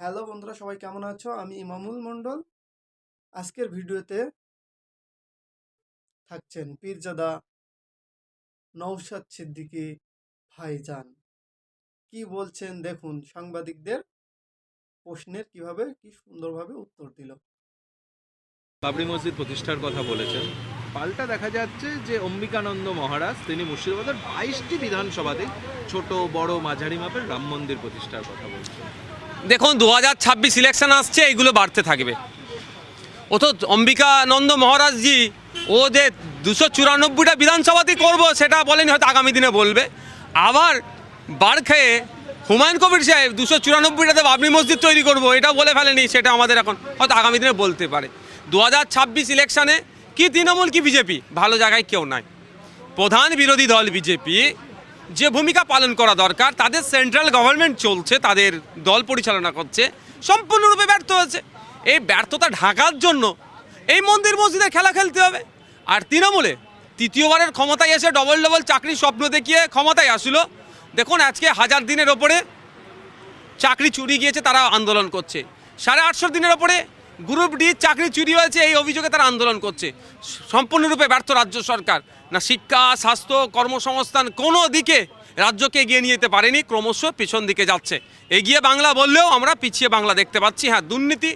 Hello বন্ধুরা, সবাই কেমন আছো? আমি ইমামুল মণ্ডল। আজকের ভিডিওতে থাকছেন পীরজাদা নৌশাদ সিদ্দিকী ভাইজান। কি বলছেন দেখুন, সাংবাদিকদের প্রশ্নের কীভাবে কি সুন্দরভাবে উত্তর দিল। বাবরি মসজিদ প্রতিষ্ঠার কথা বলেছেন। পাল্টা দেখা যাচ্ছে যে অম্বিকানন্দ মহারাজ, তিনি মুর্শিদাবাদের বাইশটি বিধানসভাতে ছোট, বড়, মাঝারি মাপের রাম মন্দির প্রতিষ্ঠার কথা বলছেন। দেখুন, দু হাজার ছাব্বিশ ইলেকশন আসছে, এইগুলো বাড়তে থাকবে। ও তো অম্বিকানন্দ মহারাজজি, ও যে দুশো চুরানব্বইটা বিধানসভাতেই করব, সেটা বলেনি, হয়তো আগামী দিনে বলবে। আবার বাড় খেয়ে হুমায়ুন কবির সাহেব দুশো চুরানব্বইটাতে বাবরি মসজিদ তৈরি করব, এটা বলে ফেলেনি, সেটা আমাদের এখন হয়তো আগামী দিনে বলতে পারে। দু হাজার ছাব্বিশ ইলেকশনে কি তৃণমূল, কি বিজেপি? ভালো জায়গায় কেউ নাই। প্রধান বিরোধী দল বিজেপি যে ভূমিকা পালন করা দরকার, তাদের সেন্ট্রাল গভর্নমেন্ট চলছে, তাদের দল পরিচালনা করছে, সম্পূর্ণরূপে ব্যর্থ হয়েছে। এই ব্যর্থতা ঢাকার জন্য এই মন্দির মসজিদে খেলা খেলতে হবে। আর তৃণমূলে তৃতীয়বারের ক্ষমতায় এসে ডবল ডবল চাকরির স্বপ্ন দেখিয়ে ক্ষমতায় আসলো। দেখুন, আজকে হাজার দিনের ওপরে চাকরি চুরি গিয়েছে, তারা আন্দোলন করছে। সাড়ে আটশো দিনের ওপরে গ্রুপ ডি চাকরি চুরি হয়েছে, এই অভিযোগে তারা আন্দোলন করছে। সম্পূর্ণরূপে ব্যর্থ রাজ্য সরকার। না শিক্ষা, স্বাস্থ্য, কর্মসংস্থান কোনো দিকে রাজ্যকে এগিয়ে নিয়ে যেতে পারেনি, ক্রমশ পিছন দিকে যাচ্ছে। এগিয়ে বাংলা বললেও আমরা পিছিয়ে বাংলা দেখতে পাচ্ছি। হ্যাঁ দুর্নীতি,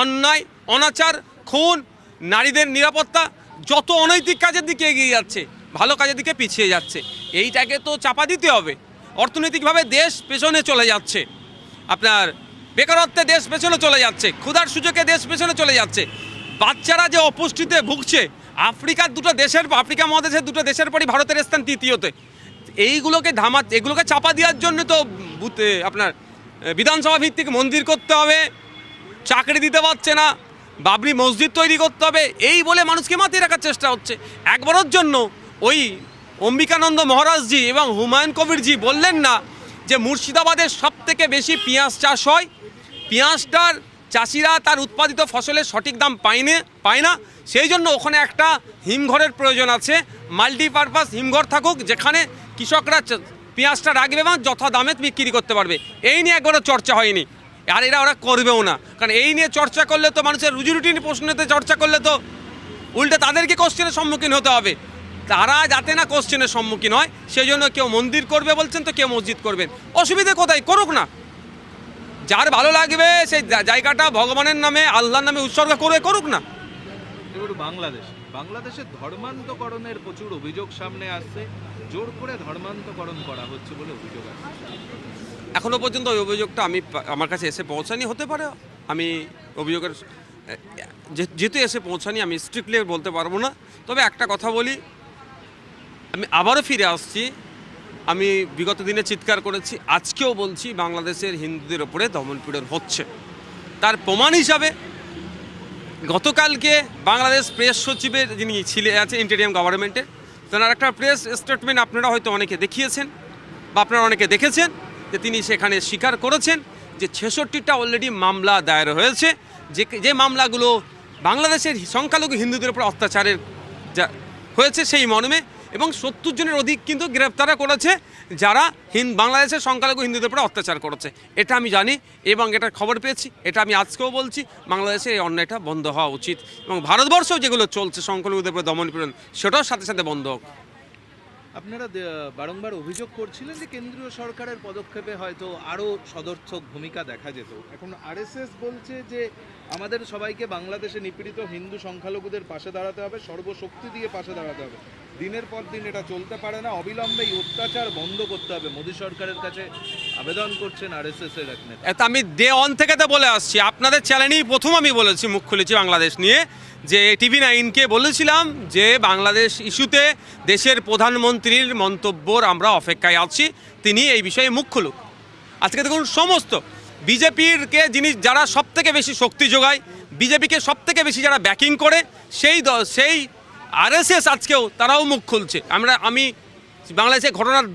অন্যায়, অনাচার, খুন, নারীদের নিরাপত্তা যত অনৈতিক কাজের দিকে এগিয়ে যাচ্ছে, ভালো কাজের দিকে পিছিয়ে যাচ্ছে। এইটাকে তো চাপা দিতে হবে। অর্থনৈতিকভাবে দেশ পেছনে চলে যাচ্ছে। আপনার বেকারত্বে দেশ পেছনে চলে যাচ্ছে। ক্ষুধার সুযোগে দেশ পেছনে চলে যাচ্ছে। বাচ্চারা যে অপুষ্টিতে ভুগছে আফ্রিকার দুটো দেশের আফ্রিকা মহাদেশের দুটো দেশের পরই ভারতের স্থান তৃতীয়তে। এইগুলোকে ধামা, এগুলোকে চাপা দেওয়ার জন্য তো আপনার বিধানসভা ভিত্তিক মন্দির করতে হবে, চাকরি দিতে পারছে না, বাবরি মসজিদ তৈরি করতে হবে, এই বলে মানুষকে মাতিয়ে রাখার চেষ্টা হচ্ছে। একবারের জন্য ওই অম্বিকানন্দ মহারাজজি এবং হুমায়ুন কবিরজি বললেন না যে মুর্শিদাবাদের সব থেকে বেশি পেঁয়াজ চাষ হয়। পেঁয়াজটার চাষিরা তার উৎপাদিত ফসলের সঠিক দাম পায়নি, পায় না। সেই জন্য ওখানে একটা হিমঘরের প্রয়োজন আছে। মাল্টিপারপাস হিমঘর থাকুক, যেখানে কৃষকরা পেঁয়াজটা রাখবে এবং যথা দামে বিক্রি করতে পারবে। এই নিয়ে একবারও চর্চা হয়নি। আর এরা ওরা করবেও না। কারণ এই নিয়ে চর্চা করলে তো মানুষের রুজি রুটি নিয়ে প্রশ্নতে চর্চা করলে তো উল্টে তাদেরকে কোশ্চেনের সম্মুখীন হতে হবে। তারা যাতে না কোশ্চেনের সম্মুখীন হয়, সেই জন্য কেউ মন্দির করবে বলছেন তো কেউ মসজিদ করবেন। অসুবিধে কোথায়? করুক না। যার ভালো লাগবে সেই জায়গাটা ভগবানের নামে আল্লাহর নামে উৎসর্গ করে করুক না। বাংলাদেশ। বাংলাদেশে ধর্মান্তকরণের প্রচুর অভিযোগ সামনে আসছে। জোর করে ধর্মান্তকরণ করা হচ্ছে বলে অভিযোগ আসছে। এখনও পর্যন্ত ওই অভিযোগটা আমি আমার কাছে এসে পৌঁছানি হতে পারে। আমি অভিযোগের যেহেতু এসে পৌঁছানি আমি স্ট্রিক্টলি বলতে পারব না। তবে একটা কথা বলি আমি আবারও ফিরে আসছি। আমি বিগত দিনে চিৎকার করেছি, আজকেও বলছি বাংলাদেশের হিন্দুদের ওপরে দমনপীড়ন হচ্ছে। তার প্রমাণ হিসাবে গতকালকে বাংলাদেশ প্রেস সচিবের যিনি ছিলে আছে ইন্টেরিয়াম গভর্নমেন্টের তেনার একটা প্রেস স্টেটমেন্ট আপনারা হয়তো অনেকে দেখিয়েছেন বা আপনারা অনেকে দেখেছেন যে তিনি সেখানে স্বীকার করেছেন যে ছেষট্টিটা অলরেডি মামলা দায়ের হয়েছে, যে যে মামলাগুলো বাংলাদেশের সংখ্যালঘু হিন্দুদের উপর অত্যাচারের যা হয়েছে সেই মর্মে এবং সত্তর জনের অধিক কিন্তু গ্রেপ্তারা করেছে, যারা হিন্দ বাংলাদেশের সংখ্যালঘু হিন্দুদের উপরে অত্যাচার করেছে। এটা আমি জানি এবং এটার খবর পেয়েছি, এটা আমি আজকেও বলছি, বাংলাদেশে এই অন্যায়টা বন্ধ হওয়া উচিত এবং ভারতবর্ষেও যেগুলো চলছে সংখ্যালঘুদের উপরে দমন পীড়ন, সেটাও সাথে সাথে বন্ধ হোক। আপনারা বারংবার অভিযোগ করছিলেন যে কেন্দ্রীয় সরকারের পদক্ষেপে হয়তো আরও সদর্থক ভূমিকা দেখা যেত। এখন আরএসএস বলছে যে আমাদের সবাইকে বাংলাদেশে নিপীড়িত হিন্দু সংখ্যালঘুদের পাশে দাঁড়াতে হবে, সর্বশক্তি দিয়ে পাশে দাঁড়াতে হবে। দিনের পর দিন এটা চলতে পারে না। অবিলম্বে এই অত্যাচার বন্ধ করতে হবে। মোদী সরকারের কাছে আবেদন করছেন আরএসএস এর এক আমি ডে অন থেকে তো বলে আসছি। আপনাদের চ্যানেলেই প্রথম আমি বলেছি মুখ খুলেছি বাংলাদেশ নিয়ে। যে টিভি নাইনকে বলেছিলাম যে বাংলাদেশ ইস্যুতে দেশের প্রধানমন্ত্রীর মন্তব্যর আমরা অপেক্ষায় আছি। তিনি এই বিষয়ে মুখ খুলুক। আজকে দেখুন সমস্ত বিজেপির কে যিনি যারা সব থেকে বেশি শক্তি যোগায়, বিজেপিকে সব থেকে বেশি যারা ব্যাকিং করে, সেই দ- সেই আরএসএস আজকেও তারাও মুখ খুলছে। আমরা, আমি বাংলাদেশের ঘটনার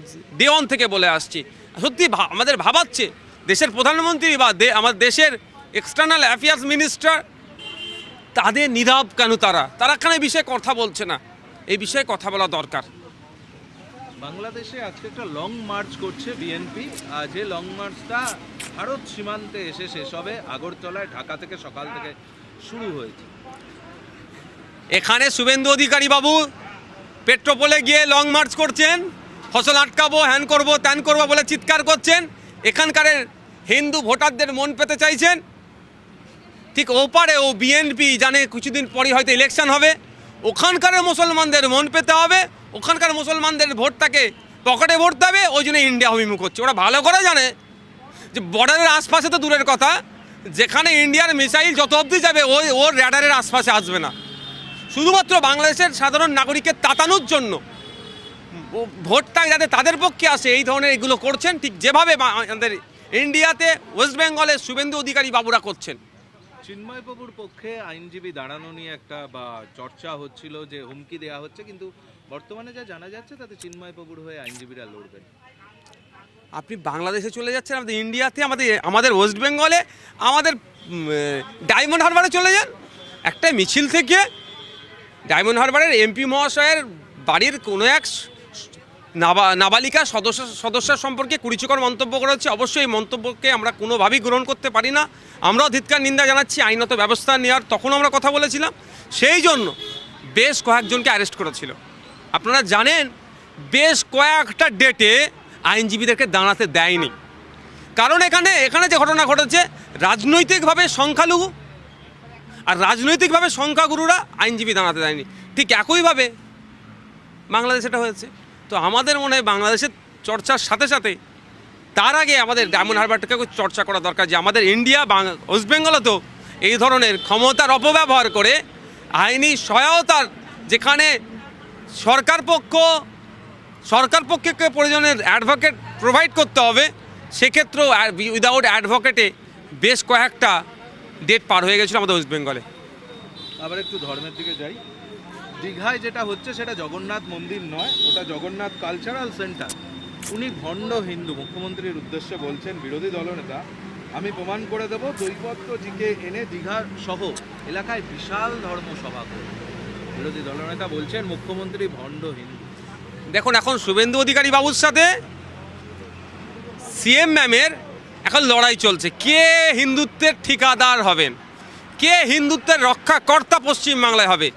দেওয়ান থেকে বলে আসছি। সত্যি আমাদের ভাবাচ্ছে দেশের প্রধানমন্ত্রী বা আমার দেশের এক্সটার্নাল অ্যাফেয়ার্স মিনিস্টার তাদের নীরব কেন তারা? তারা কেন এই বিষয়ে কথা বলছে না? এই বিষয়ে কথা বলা দরকার। বাংলাদেশে আজকে একটা লং মার্চ করছে বিএনপি যে লং মার্চটা ভারত সীমান্তে এসে শেষ হবে, আগরতলায়, ঢাকা থেকে সকাল থেকে শুরু হয়েছে। এখানে শুভেন্দু অধিকারী বাবু, পেট্রোপোলে গিয়ে লং মার্চ করছেন, ফসল আটকাবো, হ্যান করব, ত্যান করব বলে চিৎকার করছেন, এখানকার হিন্দু ভোটারদের মন পেতে চাইছেন। ঠিক ওপারে ও বিএনপি জানে কিছুদিন পরই হয়তো ইলেকশন হবে, ওখানকার মুসলমানদের মন পেতে হবে, ওখানকার মুসলমানদের ভোটটাকে পকেটে ভরতে হবে, ওই জন্য ইন্ডিয়া অভিমুখ হচ্ছে। ওরা ভালো করে জানে যে বর্ডারের আশপাশে তো দূরের কথা, যেখানে ইন্ডিয়ার মিসাইল যত অবধি যাবে, ওই ওর র্যাডারের আশপাশে আসবে না। শুধুমাত্র বাংলাদেশের সাধারণ নাগরিককে তাতানোর জন্য। ভোটটা যাতে তাদের পক্ষে আসে এই ধরনের এগুলো করছেন ঠিক যেভাবে আমাদের ইন্ডিয়াতে ওয়েস্ট বেঙ্গলে শুভেন্দু অধিকারী বাবুরা করছেন। চিন্ময় বাবুর পক্ষে আইনজীবী দাঁড়ানো নিয়ে একটা বা চর্চা হচ্ছিল যে হুমকি দেওয়া হচ্ছে কিন্তু বর্তমানে যা জানা যাচ্ছে তাতে চিন্ময় বাবুর হয়ে আইনজীবীরা লড়বেন। আপনি বাংলাদেশে চলে যাচ্ছেন আমাদের ইন্ডিয়াতে আমাদের আমাদের ওয়েস্ট বেঙ্গলে আমাদের ডায়মন্ড হারবারে চলে যান? একটা মিছিল থেকে ডায়মন্ড হারবারের এমপি মহাশয়ের বাড়ির কোনো এক নাবা নাবালিকা সদস্য সদস্য সম্পর্কে কুড়িচকর মন্তব্য করা হচ্ছে। অবশ্যই এই মন্তব্যকে আমরা কোনোভাবেই গ্রহণ করতে পারি না। আমরাও ধিৎকার, নিন্দা জানাচ্ছি, আইনত ব্যবস্থা নেওয়ার তখন আমরা কথা বলেছিলাম। সেই জন্য বেশ কয়েকজনকে অ্যারেস্ট করেছিল। আপনারা জানেন, বেশ কয়েকটা ডেটে আইনজীবীদেরকে দাঁড়াতে দেয়নি। কারণ এখানে এখানে যে ঘটনা ঘটেছে, রাজনৈতিকভাবে সংখ্যালঘু আর রাজনৈতিকভাবে সংখ্যাগুরুরা আইনজীবী দাঁড়াতে দেয়নি। ঠিক একইভাবে বাংলাদেশ এটা হয়েছে। তো আমাদের মনে হয় বাংলাদেশের চর্চার সাথে সাথে তার আগে আমাদের ডায়মন্ড হারবারটাকেও চর্চা করা দরকার যে আমাদের ইন্ডিয়া ওয়েস্ট বেঙ্গলতেও এই ধরনের ক্ষমতার অপব্যবহার করে আইনি সহায়তার যেখানে সরকার পক্ষ, সরকার পক্ষকে প্রয়োজনের অ্যাডভোকেট প্রোভাইড করতে হবে, সেক্ষেত্রেও উইদাউট অ্যাডভোকেটে বেশ কয়েকটা ডেট পার হয়ে গেছিল আমাদের ওয়েস্ট বেঙ্গলে আবার একটু ধর্মের দিকে যাই। দীঘায় যেটা হচ্ছে সেটা জগন্নাথ মন্দির নয় ওটা জগন্নাথ কালচারাল সেন্টার উনি ভণ্ড হিন্দু মুখ্যমন্ত্রীর উদ্দেশ্যে বলছেন বিরোধী দলনেতা আমি প্রমাণ করে দেব দৈপত্রজিকে এনে দীঘার সহ এলাকায় বিশাল ধর্মসভা করব বিরোধী দলনেতা বলছেন মুখ্যমন্ত্রী ভণ্ড হিন্দু। দেখুন এখন শুভেন্দু অধিকারী বাবুর সাথে সিএম ম্যামের এখন লড়াই চলছে। কে হিন্দুত্বের ঠিকাদার হবেন? কে হিন্দুত্বের রক্ষাকর্তা পশ্চিমবাংলায় হবে?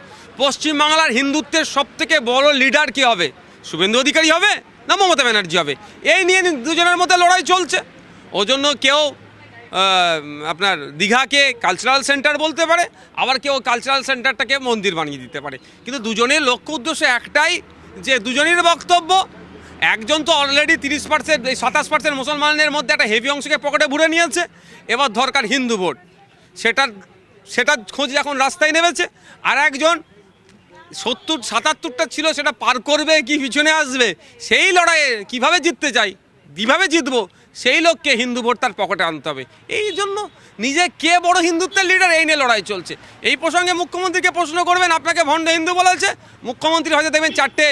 পশ্চিমবাংলার হিন্দুত্বের সব থেকে বড় লিডার কে হবে? শুভেন্দু অধিকারী হবে না মমতা ব্যানার্জি হবে? এই নিয়ে দুজনের মধ্যে লড়াই চলছে। ওজন্য কেউ আপনার দীঘাকে কালচারাল সেন্টার বলতে পারে, আবার কেউ কালচারাল সেন্টারটাকে মন্দির বানিয়ে দিতে পারে। কিন্তু দুজনের লক্ষ্য উদ্দেশ্য একটাই, যে দুজনের বক্তব্য একজন তো অলরেডি তিরিশ পার্সেন্ট এই সাতাশ পার্সেন্ট মুসলমানের মধ্যে একটা হেভি অংশকে পকেটে ভরে নিয়েছে। এবার দরকার হিন্দু ভোট। সেটার সেটার খোঁজ এখন রাস্তায় নেমেছে। আর একজন সত্তর, সাতাত্তরটা ছিল, সেটা পার করবে কি পিছনে আসবে? সেই লড়াইয়ে কীভাবে জিততে চাই? কীভাবে জিতবো? সেই লোককে হিন্দু ভোট তার পকেটে আনতে হবে। এই জন্য নিজে কে বড় হিন্দুত্বের লিডার এই নিয়ে লড়াই চলছে। এই প্রসঙ্গে মুখ্যমন্ত্রীকে প্রশ্ন করবেন, আপনাকে ভণ্ড হিন্দু বলেছে মুখ্যমন্ত্রী হয়তো দেখবেন চারটে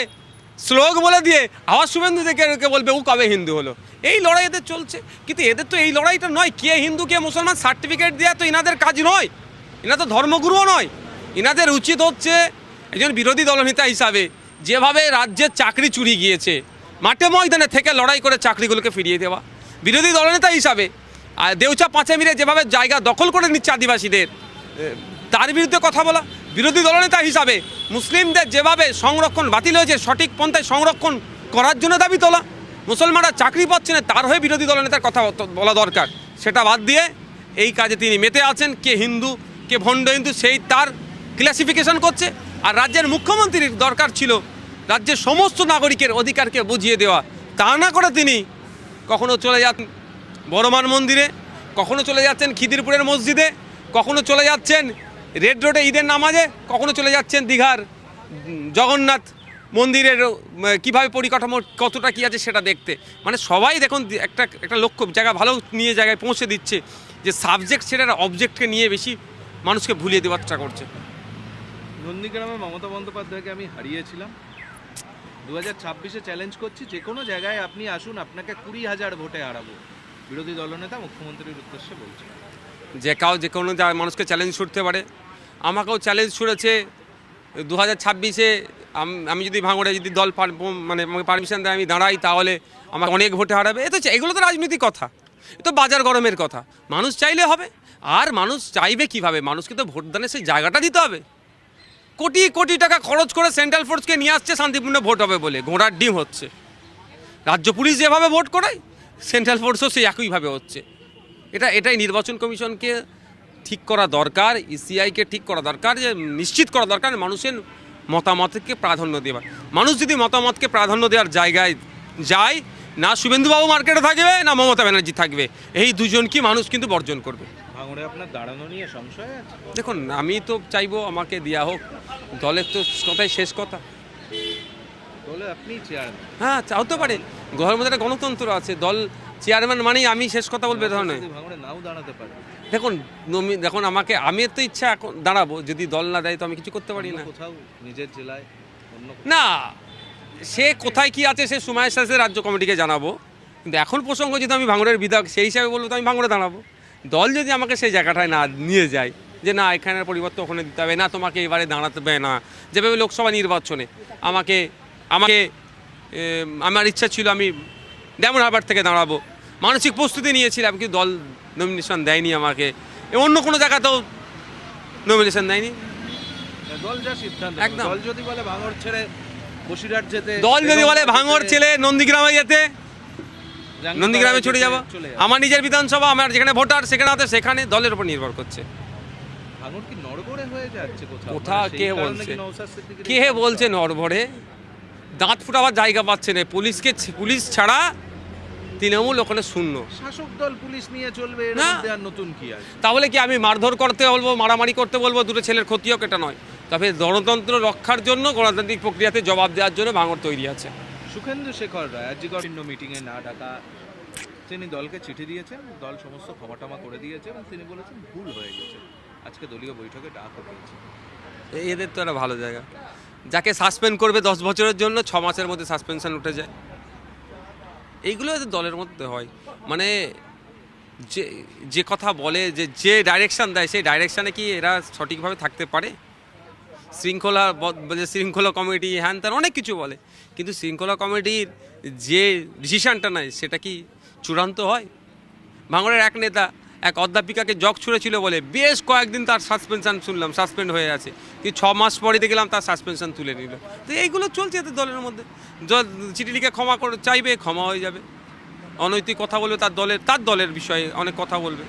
শ্লোক বলে দিয়ে আবার শুভেন্দু থেকে বলবে, ও কবে হিন্দু হলো? এই লড়াই এদের চলছে। কিন্তু এদের তো এই লড়াইটা নয়, কে হিন্দু, কে মুসলমান সার্টিফিকেট দেওয়া তো এনাদের কাজ নয়। এনা তো ধর্মগুরুও নয়। এনাদের উচিত হচ্ছে একজন বিরোধী দলনেতা হিসাবে যেভাবে রাজ্যের চাকরি চুরি গিয়েছে, মাঠে ময়দানে থেকে লড়াই করে চাকরিগুলোকে ফিরিয়ে দেওয়া। বিরোধী দলনেতা হিসাবে আর দেউচা পাঁচে মিলে যেভাবে জায়গা দখল করে নিচ্ছে আদিবাসীদের তার বিরুদ্ধে কথা বলা। বিরোধী দলনেতা হিসাবে মুসলিমদের যেভাবে সংরক্ষণ বাতিল হয়েছে, সঠিক পন্থায় সংরক্ষণ করার জন্য দাবি তোলা। মুসলমানরা চাকরি পাচ্ছে না, তার হয়ে বিরোধী দলনেতার কথা বলা দরকার। সেটা বাদ দিয়ে এই কাজে তিনি মেতে আছেন, কে হিন্দু, কে ভণ্ড হিন্দু, সেই তার ক্লাসিফিকেশন করছে। আর রাজ্যের মুখ্যমন্ত্রীর দরকার ছিল রাজ্যের সমস্ত নাগরিকের অধিকারকে বুঝিয়ে দেওয়া। তা না করে তিনি কখনো চলে যান বড়মান মন্দিরে, কখনো চলে যাচ্ছেন খিদিরপুরের মসজিদে, কখনো চলে যাচ্ছেন রেড রোডে ঈদের নামাজে কখনো চলে যাচ্ছেন দীঘার জগন্নাথ মন্দিরের কীভাবে পরিকাঠামো কতটা কি আছে সেটা দেখতে। মানে সবাই দেখুন একটা একটা লক্ষ্য জায়গা ভালো নিয়ে জায়গায় পৌঁছে দিচ্ছে যে সাবজেক্ট সেটা অবজেক্টকে নিয়ে বেশি মানুষকে ভুলিয়ে দেওয়ার চেষ্টা করছে। নন্দীগ্রামে মমতা বন্দ্যোপাধ্যায়কে আমি হারিয়েছিলাম। দু হাজার ছাব্বিশে চ্যালেঞ্জ করছি যে কোনো জায়গায় আপনি আসুন আপনাকে কুড়ি হাজার ভোটে হারাবো। বিরোধী দলনেতা মুখ্যমন্ত্রীর উদ্দেশ্যে বলছেন যে কাউ যে কোনো জায়গায় মানুষকে চ্যালেঞ্জ ছুটতে পারে। আমাকেও চ্যালেঞ্জ ছুড়েছে। দু হাজার ছাব্বিশে আমি যদি ভাঙড়ে যদি দল মানে আমাকে পারমিশন দেয়, আমি দাঁড়াই, তাহলে আমাকে অনেক ভোটে হারাবে। এ তো এগুলো তো রাজনৈতিক কথা। এ তো বাজার গরমের কথা। মানুষ চাইলে হবে, আর মানুষ চাইবে কীভাবে? মানুষকে তো ভোট ভোটদানের সেই জায়গাটা দিতে হবে। কোটি কোটি টাকা খরচ করে সেন্ট্রাল ফোর্সকে নিয়ে আসছে, শান্তিপূর্ণ ভোট হবে বলে। ঘোড়ার ডিম হচ্ছে। রাজ্য পুলিশ যেভাবে ভোট করায় সেন্ট্রাল ফোর্সও সেই একইভাবে হচ্ছে। এটা, এটাই নির্বাচন কমিশনকে ঠিক করা দরকার ইসিআইকে ঠিক করা দরকার যে নিশ্চিত করা দরকার মানুষের মতামতকে প্রাধান্য দেওয়ার। মানুষ যদি মতামতকে প্রাধান্য দেওয়ার জায়গায় যায় না শুভেন্দুবাবু মার্কেটে থাকবে না মমতা ব্যানার্জি থাকবে। এই দুজনকে মানুষ কিন্তু বর্জন করবে। আপনার দাঁড়ানো নিয়ে সংশয় দেখুন আমি তো চাইব আমাকে দেওয়া হোক। দলের তো কথাই শেষ কথা। হ্যাঁ হতে পারে। ঘরের মধ্যে একটা গণতন্ত্র আছে। দল চেয়ারম্যান মানেই আমি শেষ কথা বলবে ধর নয় নাও দাঁড়াতে পারে। দেখুন দেখুন আমাকে আমি তো ইচ্ছা এখন দাঁড়াবো। যদি দল না দেয় তো আমি কিছু করতে পারি না। কোথাও? নিজের জেলায়? না সে কোথায় কি আছে সে সময়ের সাথে রাজ্য কমিটিকে জানাব। কিন্তু এখন প্রসঙ্গ যদি আমি ভাঙড়ের বিধায়ক সেই হিসাবে বলব তো আমি ভাঙড়ে দাঁড়াবো। দল যদি আমাকে সেই জায়গাটায় না নিয়ে যায় যে না এখানের পরিবর্তন ওখানে দিতে হবে না তোমাকে এবারে দাঁড়াতে হবে না যেভাবে লোকসভা নির্বাচনে আমাকে আমাকে আমার ইচ্ছা ছিল আমি ডেমন হারবার থেকে দাঁড়াবো। মানসিক প্রস্তুতি নিয়েছিলাম কিন্তু দল নমিনেশন দেয়নি আমাকে। অন্য কোনো জায়গাতেও নমিনেশন দেয়নি। দল যা সিদ্ধান্ত একদম। দল যদি বলে ভাঙড় ছেড়ে বসিরহাট যেতে দল যদি বলে বেগমগঞ্জ ছেলে নন্দীগ্রামে যেতে নন্দীগ্রামে ছুটে যাব। আমার নিজের বিধানসভা আমার যেখানে ভোটার সেখানে আছে সেখানে দলের উপর নির্ভর করছে। ভাঙড় কি নড়বড়ে হয়ে যাচ্ছে কোথাও? কোথাও মানে কে বলছে? কি কে বলছে নড়বড়ে? দাঁত ফুটাবার জায়গা পাচ্ছে না। পুলিশকে পুলিশ ছাড়া তৃণমূল ওখানে শূন্য। শাসক দল পুলিশ নিয়ে চলবে এর না। মধ্যে আর নতুন কি আছে তাহলে কি আমি মারধর করতে বলব মারামারি করতে বলব? দুটো ছেলের ক্ষতি হোক এটা নয়। তবে গণতন্ত্র রক্ষার জন্য গণতান্ত্রিক প্রক্রিয়াতে জবাব দেওয়ার জন্য ভাঙর তৈরি আছে। সুখেন্দু শেখর রায় আজকের মিটিংয়ে না ডাকা তিনি দলকে চিঠি দিয়েছেন দল সমস্ত ক্ষমাটমা করে দিয়েছে এবং তিনি বলেছেন ভুল হয়ে গেছে। আজকে দলীয় বৈঠকে ডাক হয়েছে এদের তো একটা ভালো জায়গা। যাকে সাসপেন্ড করবে দশ বছরের জন্য ছ মাসের মধ্যে সাসপেনশন উঠে যায়। এইগুলো দলের মধ্যে হয়। মানে যে যে কথা বলে, যে যে ডাইরেকশান দেয়, সেই ডাইরেকশানে কি এরা সঠিকভাবে থাকতে পারে? শৃঙ্খলা যে শৃঙ্খলা কমিটি, হ্যান তার অনেক কিছু বলে। কিন্তু শৃঙ্খলা কমিটির যে ডিসিশানটা নেয়, সেটা কি চূড়ান্ত হয়? ভাঙড়ের এক নেতা এক অধ্যাপিকাকে জগ ছুঁড়েছিল বলে বেশ কয়েকদিন তার সাসপেনশান শুনলাম সাসপেন্ড হয়ে আছে। কি ছ মাস পরে দেখলাম তার সাসপেনশান তুলে নিল। তো এইগুলো চলছে এদের দলের মধ্যে। চিঠি লিখে ক্ষমা করে, চাইবে, ক্ষমা হয়ে যাবে। অনৈতিক কথা বলবে তার দলের তার দলের বিষয়ে অনেক কথা বলবে।